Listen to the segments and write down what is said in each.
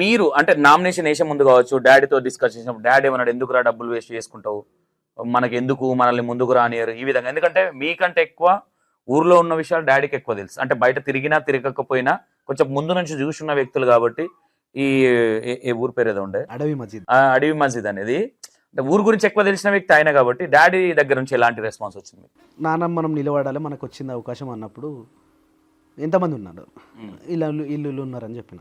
మీరు అంటే నామినేషన్ వేసే ముందు కావచ్చు డాడీతో డిస్కస్ చేసినప్పుడు డాడీ ఏమన్నాడు? ఎందుకురా డబ్బులు వేస్ట్ చేసుకుంటావు? మనకి ఎందుకు మనల్ని ముందుకు రానియరు ఈ విధంగా. ఎందుకంటే మీకంటే ఎక్కువ ఊర్లో ఉన్న విషయాలు డాడీకి ఎక్కువ తెలుసు. అంటే బయట తిరిగినా తిరగకపోయినా కొంచెం ముందు నుంచి చూసున్న వ్యక్తులు కాబట్టి ఈ ఊరు పేరు ఏదో ఉండే? అడవి మస్జిద్ అడవి మస్జిద్ అనేది. అంటే ఊరు గురించి ఎక్కువ తెలిసిన వ్యక్తి ఆయన కాబట్టి డాడీ దగ్గర నుంచి ఎలాంటి రెస్పాన్స్ వచ్చింది? నాన్న మనం నిలబడాలి మనకు వచ్చింది అవకాశం అన్నప్పుడు ఎంతమంది ఉన్నారు? ఉమ్. ఇలా ఇల్లు ఉన్నారని చెప్పిన.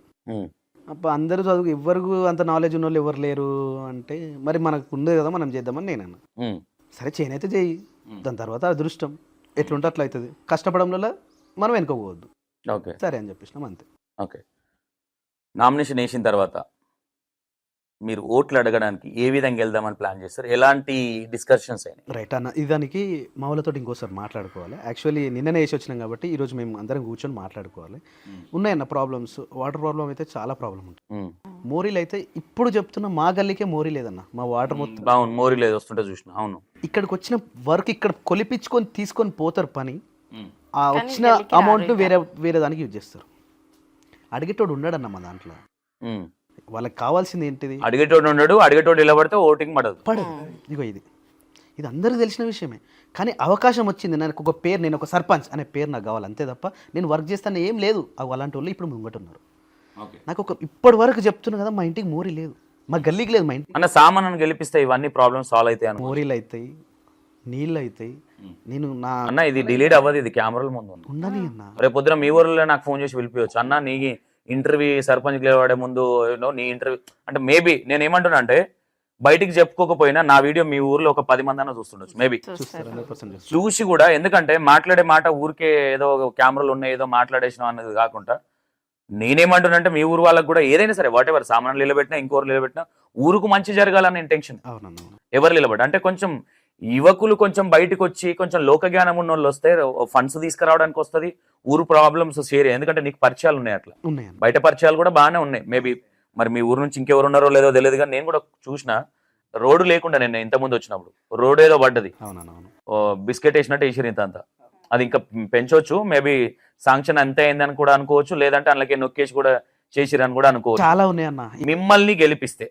అప్పుడు అందరూ చదువు ఎవరికి అంత నాలెడ్జ్ ఉన్న వాళ్ళు ఎవరు లేరు అంటే మరి మనకు ఉంది కదా మనం చేద్దామని నేను అన్నా. సరే చేయనైతే చేయి. దాని తర్వాత అదృష్టం. ఎట్లుంటే అట్లా అవుతుంది కష్టపడంలో మనం వెనుకోపోవద్దు ఓకే. సరే అని చెప్పేసినాం అంతే. ఓకే. నామినేషన్ వేసిన తర్వాత మీరు ఓట్లు అడగడానికి ఏ విధంగా వెళ్దామని ప్లాన్ చేస్తారు? ఎలాంటి డిస్కషన్స్ అయినాయి? రైట్ అన్న ఇదానికి మా వాళ్ళతో ఇంకోసారి మాట్లాడుకోవాలి. యాక్చువల్లీ నిన్ననే వేసి వచ్చినాం కాబట్టి ఈరోజు మేము అందరం కూర్చొని మాట్లాడుకోవాలి. ఉన్నాయన్న ప్రాబ్లమ్స్ వాటర్ ప్రాబ్లం అయితే చాలా ప్రాబ్లం ఉంటుంది. మోరీలు అయితే ఇప్పుడు చెప్తున్నా మా గల్లీకే మోరీ లేదన్న మా వాటర్ మొత్తం. బాగుంది మోరీ లేదు వస్తుంటే చూసిన అవును. ఇక్కడికి వచ్చిన వర్క్ ఇక్కడ కొలిపించుకొని తీసుకొని పోతారు పని. ఆ వచ్చిన అమౌంట్. వేరే వేరే దానికి యూజ్ చేస్తారు. అడిగేటోడు ఉన్నాడన్న మా దాంట్లో. వాళ్ళకి కావాల్సింది ఏంటిది? అడిగేటోడు ఉన్నాడు అడిగేటోడు నిలబడితే ఓటింగ్ పడదు. పడదు. ఇగో ఇది. ఇది అందరికీ తెలిసిన విషయమే. కానీ అవకాశం వచ్చింది. నాకు ఒక పేరు నేను ఒక సర్పంచ్ అనే పేరు నాకు కావాలి. అంతే తప్ప నేను వర్క్ చేస్తాను ఏం లేదు. అవి అలాంటి వాళ్ళు ఇప్పుడు ముంగట ఉన్నారు. ఓకే. నాకు ఒక ఇప్పటి వరకు చెప్తున్నా కదా మా ఇంటికి మోరీ లేదు. మా గల్లీకి లేదు మా ఇంటికి అన్న సామాన్ గెలిపిస్తే ఇవన్నీ ప్రాబ్లమ్స్ సాల్వ్ అవుతాయి మోరీలు అవుతాయి నీళ్ళు అవుతాయి. నేను నా అన్న ఇది డిలీట్ అవ్వదు ఇది కెమెరాల ముందు ఉండని అన్న రేపు పొద్దున మీ ఊర్లో నాకు ఫోన్ చేసి పిలిపించవచ్చు అన్న నీ ఇంటర్వ్యూ సర్పంచ్ గెలవాడే ముందు నీ ఇంటర్వ్యూ అంటే మేబీ నేను ఏమంటున్నా అంటే బయటికి చెప్పుకోకపోయినా నా వీడియో మీ ఊర్లో ఒక పది మంది అన్న చూస్తుండొచ్చు మేబీ చూసి కూడా ఎందుకంటే మాట్లాడే మాట ఊరికే ఏదో కెమెరాలు ఉన్నాయి ఏదో మాట్లాడేసిన అన్నది కాకుండా నేనేమంటున్నా అంటే మీ ఊరు వాళ్ళకి కూడా ఏదైనా సరే వాట్ ఎవర్ సామాన్లు నిలబెట్టినా ఇంకోరు నిలబెట్టినా ఊరుకు మంచి జరగాలన్న ఇంటెన్షన్ ఎవరు నిలబడి అంటే కొంచెం యువకులు కొంచెం బయటకు వచ్చి కొంచెం లోక జ్ఞానం ఉన్న వాళ్ళు వస్తే ఫండ్స్ తీసుకురావడానికి వస్తుంది ఊరు ప్రాబ్లమ్స్ షేర్ ఎందుకంటే నీకు పరిచయాలు ఉన్నాయి అట్లా. బయట పరిచయాలు కూడా బాగానే ఉన్నాయి. మేబీ మరి మీ ఊరు నుంచి ఇంకెవరు ఉన్నారో లేదో తెలియదు కానీ నేను కూడా చూసిన రోడ్డు లేకుండా నేను ఇంతకుముందు వచ్చినప్పుడు రోడ్ ఏదో పడ్డది. బిస్కెట్ వేసినట్టు వేసిరు ఇంత అంతా. అది ఇంకా పెంచవచ్చు మేబీ శాంక్షన్ అంతే అయిందని కూడా అనుకోవచ్చు లేదంటే అందులోకి నొక్కేసి కూడా చేసిరని కూడా అనుకోవచ్చు. చాలా ఉన్నాయన్న. మిమ్మల్ని గెలిపిస్తే.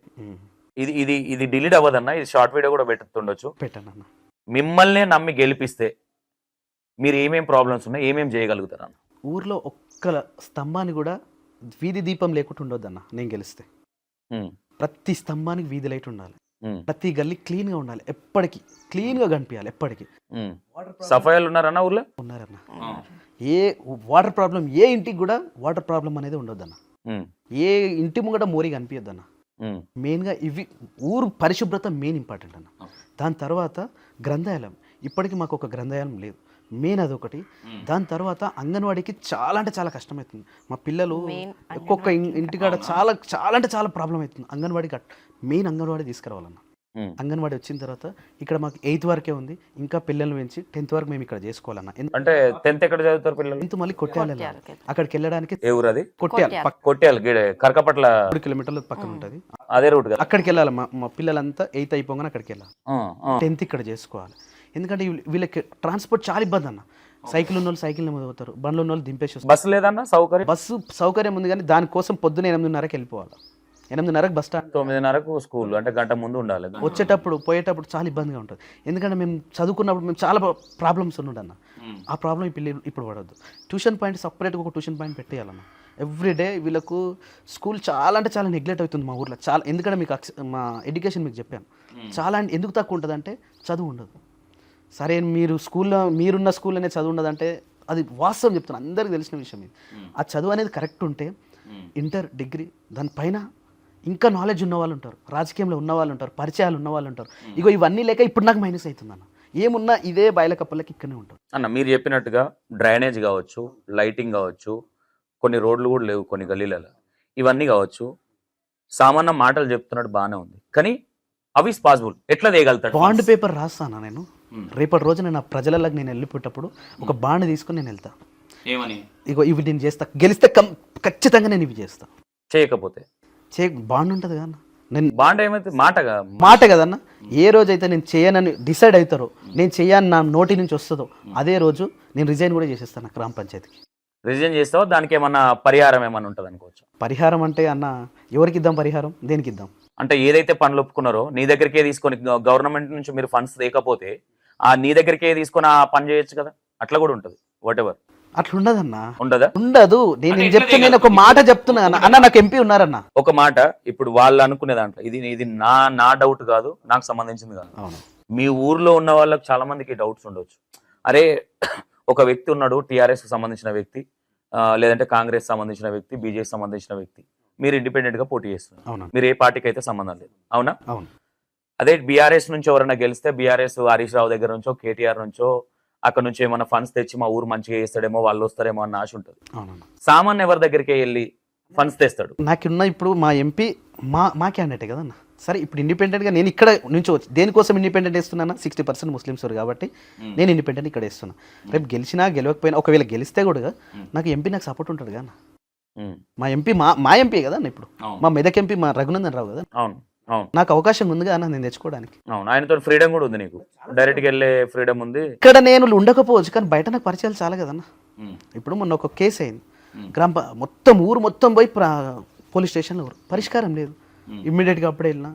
ఇది ఇది ఇది డిలీట్ అవ్వదన్నా ఇది షార్ట్ వీడియో కూడా పెడుతుండొచ్చు పెట్టానన్న. మిమ్మల్నే నమ్మి గెలిపిస్తే మీరు ఏమేం ప్రాబ్లమ్స్ ఉన్నాయి ఏమేం చేయగలుగుతారు అన్న ఊర్లో ఒక్క స్తంభాన్ని కూడా వీధి దీపం లేకుండా ఉండొద్దన్న నేను గెలిస్తే. ప్రతి స్తంభానికి వీధి లైట్ ఉండాలి. ప్రతి గల్లీ క్లీన్గా ఉండాలి. ఎప్పటికీ క్లీన్గా కనిపించాలి ఎప్పటికీ. సఫాయాలు ఉన్నారన్న ఊర్లో? ఉన్నారన్న. ఏ వాటర్ ప్రాబ్లం ఏ ఇంటికి కూడా వాటర్ ప్రాబ్లం అనేది ఉండొద్దన్న. ఏ ఇంటి ముంగట మోరీ కనిపించద్దన్న మెయిన్గా ఇవి ఊరు పరిశుభ్రత మెయిన్ ఇంపార్టెంట్ అన్న. దాని తర్వాత గ్రంథాలయం. ఇప్పటికీ మాకు ఒక గ్రంథాలయం లేదు. మెయిన్ అదొకటి. దాని తర్వాత అంగన్వాడీకి చాలా అంటే చాలా కష్టమవుతుంది మా పిల్లలు ఒక్కొక్క ఇంటికాడ చాలా చాలా అంటే చాలా ప్రాబ్లం అవుతుంది అంగన్వాడీకి మెయిన్ అంగన్వాడీ తీసుకురావాలన్న. అంగన్వాడీ వచ్చిన తర్వాత ఇక్కడ మాకు ఎయిత్ వరకే ఉంది. ఇంకా పిల్లలు పెంచి టెన్త్ వరకు మేము ఇక్కడ చేసుకోవాలన్న. అంటే టెన్త్ ఎక్కడ చదువుతారు పిల్లలు? టెన్త్ మళ్ళీ కొట్టాలి. అక్కడికి వెళ్ళడానికి ఏ ఊరు అది? కొట్టాలి. గిడ కరకపట్ల. మూడు కిలోమీటర్ల పక్కన ఉంటుంది. అదే రూట్ అక్కడికి వెళ్ళాలి. మా పిల్లలంతా ఎయిత్ అయిపోగానే అక్కడికి వెళ్ళాలి. టెన్త్ ఇక్కడ చేసుకోవాలి. ఎందుకంటే వీళ్ళ- వీళ్ళకి ట్రాన్స్పోర్ట్ చాలా ఇబ్బంది అన్న. సైకిల్ ఉన్న వాళ్ళు సైకిల్ మీద పోతారు. బండ్లు ఉన్న వాళ్ళు దింపేసి వస్తారు. బస్సు లేదన్న సౌకర్యం? బస్సు సౌకర్యం ఉంది కానీ దానికోసం పొద్దున ఎనిమిదిన్నరకి వెళ్ళిపోవాలి. ఎనిమిదిన్నరకు బస్ స్టాండ్ తొమ్మిదిన్నరకు స్కూల్ అంటే గంట ముందు ఉండాలి. వచ్చేటప్పుడు పోయేటప్పుడు చాలా ఇబ్బందిగా ఉంటుంది. ఎందుకంటే మేము చదువుకున్నప్పుడు మేము చాలా ప్రాబ్లమ్స్ ఉన్నాడన్న ఆ ప్రాబ్లం ఇప్పుడు ఇప్పుడు పడవద్దు ట్యూషన్ పాయింట్ సపరేట్గా ఒక ట్యూషన్ పాయింట్ పెట్టేయాలన్న. ఎవ్రీ డే వీళ్ళకు స్కూల్ చాలా అంటే చాలా నెగ్లెక్ట్ అవుతుంది మా ఊర్లో. చాలా ఎందుకంటే మీకు మా ఎడ్యుకేషన్ మీకు చెప్పాను. చాలా అంటే ఎందుకు తక్కువ ఉంటుంది అంటే చదువు ఉండదు. సరే మీరు స్కూల్లో మీరున్న స్కూల్లోనే చదువు ఉండదంటే అది వాస్తవం చెప్తాను అందరికీ తెలిసిన విషయం ఇది. ఆ చదువు అనేది కరెక్ట్ ఉంటే ఇంటర్ డిగ్రీ దానిపైన ఇంకా నాలెడ్జ్ ఉన్న వాళ్ళు ఉంటారు. రాజకీయంలో ఉన్న వాళ్ళు ఉంటారు. పరిచయాలు ఉన్న వాళ్ళు ఉంటారు. ఇగో ఇవన్నీ లేక ఇప్పుడు నాకు మైనస్ అవుతుంది అన్న ఏమున్నా ఇదే బయల కప్పలకి ఇక్కడనే ఉంటారు అన్న మీరు చెప్పినట్టుగా డ్రైనేజ్ కావచ్చు లైటింగ్ కావచ్చు కొన్ని రోడ్లు కూడా లేవు కొన్ని గల్లీలలో. ఇవన్నీ కావచ్చు. సామాన్య మాటలు చెప్తున్నట్టు బాగానే ఉంది. కానీ అవి పాసిబుల్ ఎట్లా చేయగలుగుతాడు బాండ్ పేపర్ రాస్తానా నేను. రేపటి రోజు నేను నా ప్రజలలోకి నేను వెళ్ళిపోయేటప్పుడు ఒక బాండ్ తీసుకొని నేను వెళ్తా. ఏమని? ఇగో ఇవి నేను చేస్తా. గెలిస్తే ఖచ్చితంగా నేను ఇవి చేస్తా. చేయకపోతే? చే బాండ్ ఉంటుంది కదా. నేను బాండ్ ఏమైతే మాటగా? మాట కదన్న ఏ రోజైతే నేను చేయనని డిసైడ్ అవుతారో నేను చేయని నా నోటి నుంచి వస్తుందో అదే రోజు నేను రిజైన్ కూడా చేసేస్తాను నా గ్రామ పంచాయతీకి. రిజైన్ చేస్తావా? దానికి ఏమన్నా పరిహారం ఏమన్నా ఉంటుంది అనుకోవచ్చు? పరిహారం అంటే అన్న ఎవరికి ఇద్దాం పరిహారం? దేనికి ఇద్దాం? అంటే ఏదైతే పనులు ఒప్పుకున్నారో నీ దగ్గరికే తీసుకొని గవర్నమెంట్ నుంచి మీరు ఫండ్స్ లేకపోతే ఆ నీ దగ్గరికే తీసుకొని ఆ పని చేయొచ్చు కదా? అట్లా కూడా ఉంటుంది వాట్ ఎవర్ అట్లా ఉండదన్న ఉండదా? ఉండదు. నేను చెప్తే నేను ఒక మాట చెప్తున్నా అన్న. నాకు ఎంపీ ఉన్నారన్న. ఒక మాట ఇప్పుడు వాళ్ళు అనుకునే దాంట్లో. ఇది ఇది నా నా డౌట్ కాదు నాకు సంబంధించింది కాదు. అవును. మీ ఊర్లో ఉన్న వాళ్ళకి చాలా మందికి డౌట్స్ ఉండొచ్చు. అరే ఒక వ్యక్తి ఉన్నాడు టీఆర్ఎస్ సంబంధించిన వ్యక్తి లేదంటే కాంగ్రెస్ సంబంధించిన వ్యక్తి బీజేపీ సంబంధించిన వ్యక్తి. మీరు ఇండిపెండెంట్గా పోటీ చేస్తున్నారు. మీరు ఏ పార్టీకి అయితే సంబంధం లేదు. అవునా? అవును. అదే బీఆర్ఎస్ నుంచి ఎవరైనా గెలిస్తే బీఆర్ఎస్ హరీష్ రావు దగ్గర నుంచో కేటీఆర్ నుంచో అక్కడ నుంచి ఏమైనా ఫండ్స్ తెచ్చి మా ఊరు మంచిగా చేస్తాడేమో వాళ్ళు వస్తారేమో అన్న ఆశ ఉంటుంది. అవునన్న. సామాన్ ఎవరి దగ్గరికి వెళ్ళి ఫండ్స్ తెస్తాడు? నాకున్న ఇప్పుడు మా ఎంపీ మా మా క్యాండిడేటే కదన్న? సరే ఇప్పుడు ఇండిపెండెంట్గా నేను ఇక్కడ నుంచి వచ్చి దేనికోసం ఇండిపెండెంట్ వేస్తున్నానా? సిక్స్టీ పర్సెంట్ ముస్లిమ్స్ కాబట్టి నేను ఇండిపెండెంట్ ఇక్కడ వేస్తున్నా. రేపు గెలిచినా గెలవకపోయినా ఒకవేళ గెలిస్తే కూడా నాకు ఎంపీ నాకు సపోర్ట్ ఉంటుంది కదా మా ఎంపీ మా మా ఎంపీ కదా ఇప్పుడు? మా మెదక్ ఎంపీ మా రఘునందన్ రావు కదా అవును. నాకు అవకాశం ఉంది కదా నేను తెచ్చుకోవడానికి. అవును. ఆయనతో ఫ్రీడమ్ కూడా ఉంది నీకు. డైరెక్ట్గా వెళ్ళే ఫ్రీడమ్ ఉంది. ఇక్కడ నేను ఉండకపోవచ్చు కానీ బయట నాకు పరిచయాలు చాలా కదన్న ఇప్పుడు మొన్న ఒక కేసు అయింది. గ్రామ మొత్తం ఊరు మొత్తం పోయి పోలీస్ స్టేషన్లో ఊరు పరిష్కారం లేదు. ఇమ్మీడియట్గా అప్పుడే వెళ్ళినా.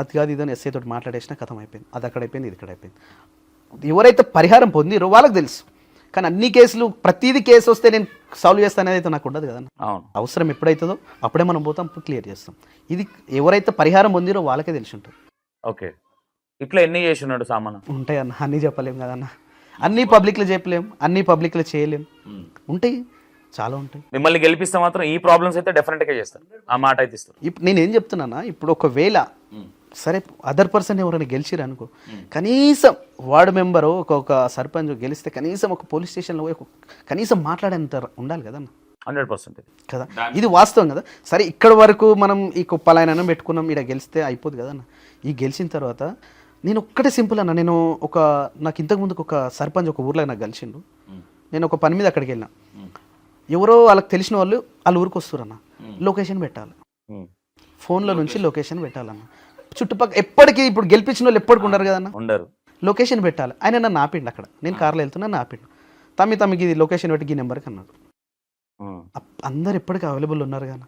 అది కాదు ఇదని ఎస్ఐ తోటి మాట్లాడేసిన కథం అయిపోయింది. అది అక్కడ అయిపోయింది ఇది ఇక్కడ అయిపోయింది. ఎవరైతే పరిహారం పొందిరో వాళ్ళకి తెలుసు. కానీ అన్ని కేసులు ప్రతిదీ కేసు వస్తే నేను సాల్వ్ చేస్తానేది అయితే నాకు ఉండదు కదన్న. అవును. అవసరం ఎప్పుడైతుందో అప్పుడే మనం పోతాం క్లియర్ చేస్తాం. ఇది ఎవరైతే పరిహారం పొందిరో వాళ్ళకే తెలిసి ఉంటుంది ఓకే. ఇట్లా ఎన్ని చేసినాడు సామాన్ ఉంటాయి అన్న అన్నీ చెప్పలేం కదన్న. అన్నీ పబ్లిక్లో చెప్పలేం అన్నీ పబ్లిక్లో చేయలేం. ఉంటాయి చాలా ఉంటాయి. మిమ్మల్ని గెలిపిస్తే మాత్రం ఈ ప్రాబ్లమ్స్ అయితే డెఫినెట్గా చేస్తారు. ఆ మాట అయితే ఇస్తారు. ఇప్పుడు నేను ఏం చెప్తున్నానా ఇప్పుడు ఒకవేళ సరే అదర్ పర్సన్ ఎవరైనా గెలిచిరు అనుకో. కనీసం వార్డు మెంబరు ఒక ఒక సర్పంచ్ గెలిస్తే కనీసం ఒక పోలీస్ స్టేషన్లో పోయి కనీసం మాట్లాడేంత ఉండాలి కదన్న? Hundred percent. కదా? ఇది వాస్తవం కదా? సరే ఇక్కడ వరకు మనం ఈ కుప్పలైనా పెట్టుకున్నాం ఇక్కడ గెలిస్తే అయిపోదు కదన్న. ఈ గెలిచిన తర్వాత నేను ఒక్కటే సింపుల్ అన్న నేను ఒక నాకు ఇంతకు ముందుకు ఒక సర్పంచ్ ఒక ఊర్లో నాకు కలిసిండు. నేను ఒక పని మీద అక్కడికి వెళ్ళిన. ఎవరో వాళ్ళకి తెలిసిన వాళ్ళు వాళ్ళ ఊరికి వస్తారన్న లొకేషన్ పెట్టాలి. ఫోన్లో నుంచి లొకేషన్ పెట్టాలన్న. చుట్టుపక్కల ఎప్పటికీ ఇప్పుడు గెలిపించిన వాళ్ళు ఎప్పటికి ఉండరు కదన్న? ఉండరు. లొకేషన్ పెట్టాలి. ఆయన నన్ను ఆపిండు అక్కడ. నేను కార్లో వెళ్తున్నా ఆపిండు. తమ్మి తమ్మికి ఇది లొకేషన్ పెట్టి ఈ నెంబర్కి అన్నాడు. అందరు ఎప్పటికీ అవైలబుల్ ఉన్నారు కానీ